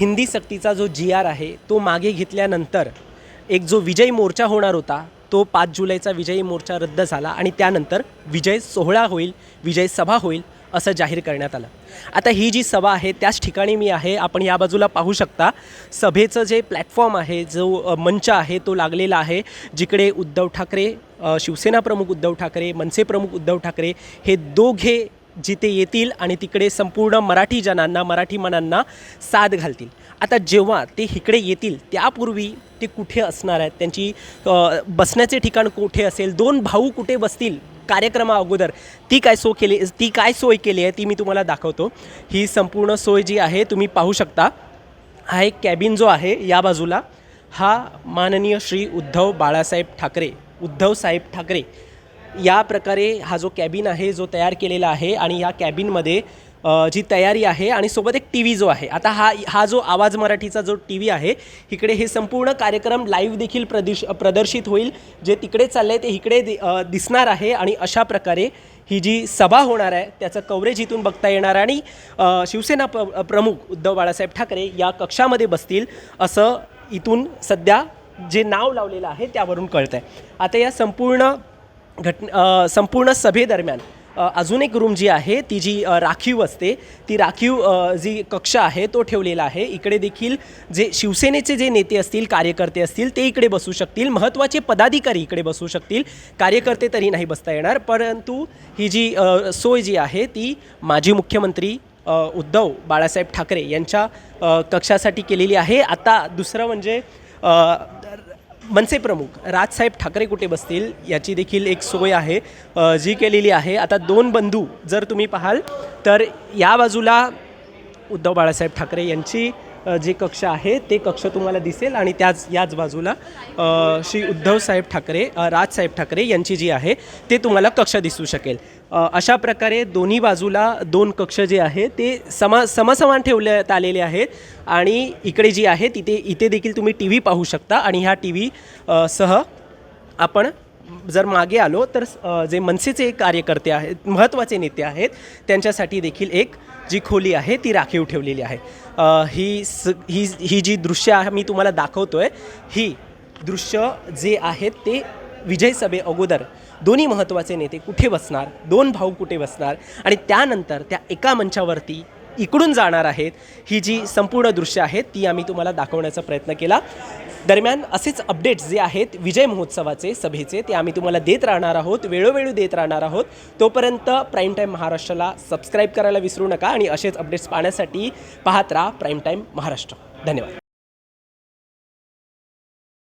हिंदी सक्तीचा जो जी आर आहे तो मागे घेतल्यानंतर एक जो विजयी मोर्चा होणार होता तो पाच जुलैचा विजयी मोर्चा रद्द झाला आणि त्यानंतर विजय सोहळा होईल विजय सभा होईल असं जाहीर करण्यात आलं. आता ही जी सभा आहे त्याच ठिकाणी मी आहे. आपण या बाजूला पाहू शकता सभेचं जे प्लॅटफॉर्म आहे जो मंच आहे तो लागलेला आहे जिकडे उद्धव ठाकरे शिवसेना प्रमुख उद्धव ठाकरे मनसे प्रमुख उद्धव ठाकरे हे दोघे जिथे येतील आणि तिकडे संपूर्ण मराठी जनांना मराठी मनांना साथ घालतील. आता जेव्हा ते इकडे येतील त्यापूर्वी ते कुठे असणार आहेत? त्यांची बसण्याचे ठिकाण कुठे असेल? दोन भाऊ कुठे बसतील कार्यक्रमा अगोदर? ती काय सो केली ती काय सोय केली आहे ती मी तुम्हाला दाखवतो. ही संपूर्ण सोय जी आहे तुम्ही पाहू शकता. हा एक कॅबिन जो आहे या बाजूला हा माननीय श्री उद्धव बाळासाहेब ठाकरे उद्धव साहेब ठाकरे या प्रकारे हा जो कॅबिन आहे जो तयार केलेला आहे आणि या कॅबिनमध्ये जी तयारी आहे आणि सोबत एक टी व्ही जो आहे. आता हा हा जो आवाज मराठीचा जो टी व्ही आहे इकडे हे संपूर्ण कार्यक्रम लाईव्ह देखील प्रदिश प्रदर्शित होईल. जे तिकडे चाललं आहे ते इकडे दि- दिसणार आहे आणि अशा प्रकारे ही जी सभा होणार आहे त्याचं कवरेज इथून बघता येणार आणि शिवसेना प प्रमुख उद्धव बाळासाहेब ठाकरे या कक्षामध्ये बसतील असं इथून सध्या जे नाव लावलेलं आहे त्यावरून कळतं आहे आता या संपूर्ण घटन संपूर्ण सभेदरम्यान अजून एक रूम जी आहे ती जी राखीव असते ती राखीव जी कक्ष आहे तो ठेवलेला आहे. इकडे देखील जे शिवसेनेचे जे नेते असतील कार्यकर्ते असतील ते इकडे बसू शकतील. महत्त्वाचे पदाधिकारी इकडे बसू शकतील. कार्यकर्ते तरी नाही बसता येणार. परंतु ही जी सोय जी आहे ती माजी मुख्यमंत्री उद्धव बाळासाहेब ठाकरे यांच्या कक्षासाठी केलेली आहे. आता दुसरं म्हणजे मनसे प्रमुख राजसाहेब ठाकरे कुठे बसतील याची देखील एक सोय आहे जी केलेली आहे. आता दोन बंधू जर तुम्ही पाहाल तर या बाजूला उद्धव बाळासाहेब ठाकरे यांची जे कक्ष आहे ते कक्ष तुम्हाला दिसेल आणि त्याच याच बाजूला श्री श्री उद्धवसाहेब ठाकरे राजसाहेब ठाकरे यांची जी आहे ते तुम्हाला कक्ष दिसू शकेल. अशा प्रकारे दोन्ही बाजूला दोन कक्ष जे आहे ते समा समसमान ठेवण्यात आलेले आहेत आणि इकडे जी आहे तिथे इथे देखील तुम्ही टी व्ही पाहू शकता आणि ह्या टी व्ही सह आपण जर मागे आलो तर जे मनसेचे कार्यकर्ते आहेत महत्त्वाचे नेते आहेत त्यांच्यासाठी देखील एक जी खोली आहे ती राखीव ठेवलेली आहे. ही स ही ही जी दृश्य आहे मी तुम्हाला दाखवतो आहे ही दृश्य जे आहेत ते विजय सभे अगोदर दोन्ही महत्त्वाचे नेते कुठे बसणार दोन भाऊ कुठे बसणार आणि त्यानंतर त्या एका मंचावरती इकडून जाणार आहेत ही जी संपूर्ण दृश्य आहेत ती आम्ही तुम्हाला दाखवण्याचा प्रयत्न केला. दरम्यान असेच अपडेट्स जे आहेत विजय महोत्सवाचे सभेचे ते आम्ही तुम्हाला देत राहणार आहोत वेळोवेळी देत राहणार आहोत. तोपर्यंत प्राईम टाईम महाराष्ट्राला सबस्क्राईब करायला विसरू नका आणि असेच अपडेट्स पाहण्यासाठी पाहत राहा प्राईम टाईम महाराष्ट्र. धन्यवाद.